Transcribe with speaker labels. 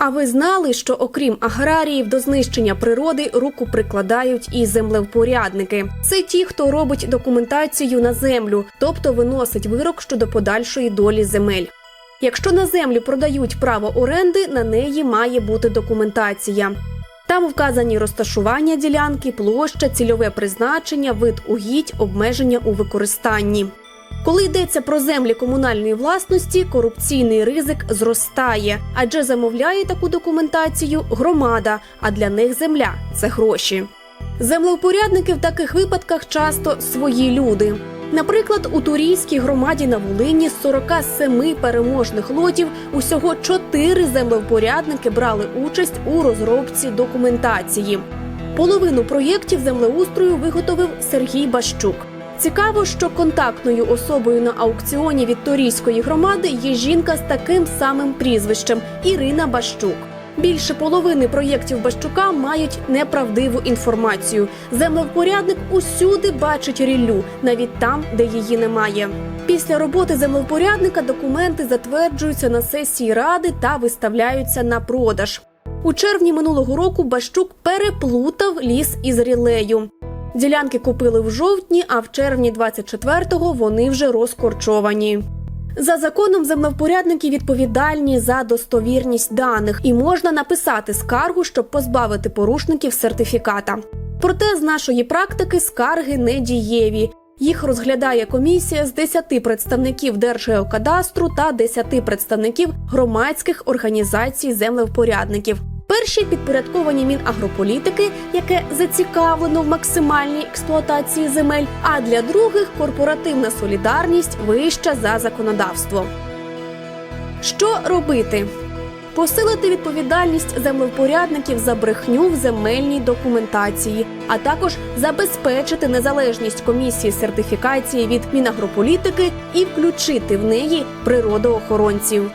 Speaker 1: А ви знали, що окрім аграріїв до знищення природи руку прикладають і землевпорядники? Це ті, хто робить документацію на землю, тобто виносить вирок щодо подальшої долі земель. Якщо на землю продають право оренди, на неї має бути документація. Там вказані розташування ділянки, площа, цільове призначення, вид угідь, обмеження у використанні. Коли йдеться про землі комунальної власності, корупційний ризик зростає, адже замовляє таку документацію громада, а для них земля це гроші. Землевпорядники в таких випадках часто свої люди. Наприклад, у турійській громаді на Волині з 47 переможних лотів усього 4 землевпорядники брали участь у розробці документації. Половину проєктів землеустрою виготовив Сергій Бащук. Цікаво, що контактною особою на аукціоні від Торійської громади є жінка з таким самим прізвищем Ірина Бащук. Більше половини проєктів Бащука мають неправдиву інформацію. Землевпорядник усюди бачить ріллю, навіть там, де її немає. Після роботи землевпорядника документи затверджуються на сесії ради та виставляються на продаж. У червні минулого року Бащук переплутав ліс із рілею. Ділянки купили в жовтні, а в червні 24-го вони вже розкорчовані. За законом землевпорядники відповідальні за достовірність даних і можна написати скаргу, щоб позбавити порушників сертифіката. Проте з нашої практики скарги не дієві. Їх розглядає комісія з 10 представників Держгеокадастру та 10 представників громадських організацій землевпорядників. Перші підпорядковані Мінагрополітики, яке зацікавлено в максимальній експлуатації земель, а для других корпоративна солідарність вища за законодавство. Що робити? Посилити відповідальність землевпорядників за брехню в земельній документації, а також забезпечити незалежність комісії сертифікації від Мінагрополітики і включити в неї природоохоронців.